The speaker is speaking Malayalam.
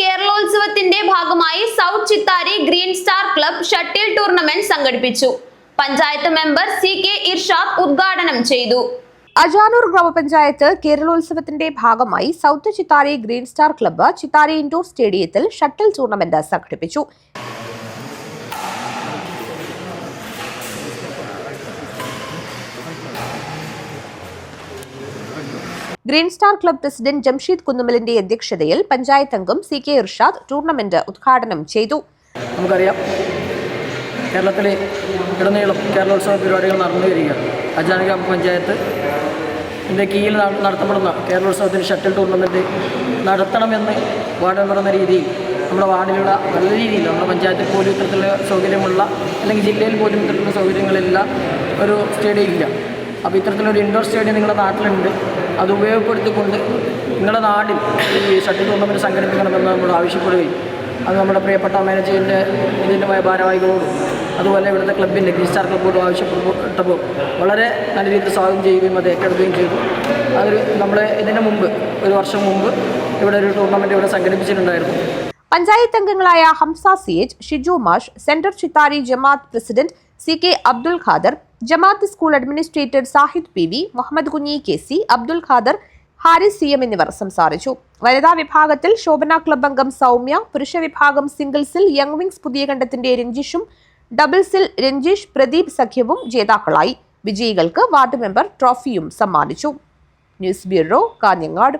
കേരളോത്സവത്തിന്റെ ഭാഗമായി south Chittari green star club shuttle tournament സംഘടിപ്പിച്ചു. Panchayat member C K Irshad ഉദ്ഘാടനം ചെയ്തു. അജാനൂർ ഗ്രാമപഞ്ചായത്ത് കേരളോത്സവത്തിന്റെ ഭാഗമായി south Chittari green star club Chittari indoor സ്റ്റേഡിയത്തിൽ ഷട്ടിൽ ടൂർണമെന്റ് സംഘടിപ്പിച്ചു. Green star club president Jamsheed കുന്നുമലിന്റെ അധ്യക്ഷതയിൽ പഞ്ചായത്ത് അംഗം സി കെ ഇർഷാദ് ടൂർണമെന്റ് ഉദ്ഘാടനം ചെയ്തു. നമുക്കറിയാം കേരളത്തിലെ ഇടനീളം കേരളോത്സവ പരിപാടികൾ നടന്നു വരികയാണ് അജാന ഗ്രാമപഞ്ചായത്ത് ഇതിന്റെ കീഴിൽ നട- നടത്തപ്പെടുന്ന കേരളോത്സവത്തിന് ഷട്ടിൽ ടൂർണമെന്റ് നടത്തണമെന്ന് വാർഡ് മെമ്പർ എന്ന രീതിയിൽ നമ്മുടെ വാർഡിലുള്ള നല്ല രീതിയിൽ നമ്മുടെ പഞ്ചായത്തിൽ പോലും ഇത്തരത്തിലുള്ള സൗകര്യമുള്ള അല്ലെങ്കിൽ ജില്ലയിൽ പോലും ഇത്തരത്തിലുള്ള സൗകര്യങ്ങളില്ല ഒരു സ്റ്റേഡിയം ഇല്ല അപ്പോൾ ഇത്തരത്തിലൊരു ഇൻഡോർ സ്റ്റേഡിയം നിങ്ങളുടെ നാട്ടിലുണ്ട്. അത് ഉപയോഗപ്പെടുത്തിക്കൊണ്ട് നിങ്ങളുടെ നാടിൽ ഈ ഷട്ടിൽ ടൂർണമെന്റ് സംഘടിപ്പിക്കണമെന്ന് നമ്മൾ ആവശ്യപ്പെടുകയും അത് നമ്മുടെ പ്രിയപ്പെട്ട മാനേജറിന്റെ ഇതിന്റെ ഭാരവാഹികളോടും അതുപോലെ ഇവിടുത്തെ ക്ലബിന്റെ ഗ്രീ സ്റ്റാർ ക്ലബ്ബോടും ആവശ്യപ്പെട്ടപ്പോൾ വളരെ നല്ല രീതിയിൽ സ്വാഗതം ചെയ്യുകയും അത് ഏറ്റെടുക്കുകയും ചെയ്തു. അതൊരു നമ്മൾ ഇതിന് മുമ്പ് ഒരു വർഷം മുമ്പ് ഇവിടെ ഒരു ടൂർണമെന്റ് ഇവിടെ സംഘടിപ്പിച്ചിട്ടുണ്ടായിരുന്നു. പഞ്ചായത്ത് അംഗങ്ങളായ ഹംസ സി എച്ച് ഷിജു മാഷ് central Chittari Jamaat president C K Abdul Khader Jamaat school administrator Sahid P V Muhammad Kunhi K C Abdul Khader Haris C M എന്നിവർ സംസാരിച്ചു. വനിതാ വിഭാഗത്തിൽ ശോഭന ക്ലബ് അംഗം സൗമ്യ പുരുഷ വിഭാഗം സിംഗിൾസിൽ യങ് വിങ്സ് പുതിയ കണ്ടത്തിന്റെ രഞ്ജിഷും ഡബിൾസിൽ രഞ്ജിഷ് പ്രദീപ് സഖ്യവും ജേതാക്കളായി. വിജയികൾക്ക് വാർഡ് മെമ്പർ ട്രോഫിയും സമ്മാനിച്ചു. News bureau Kanhangad.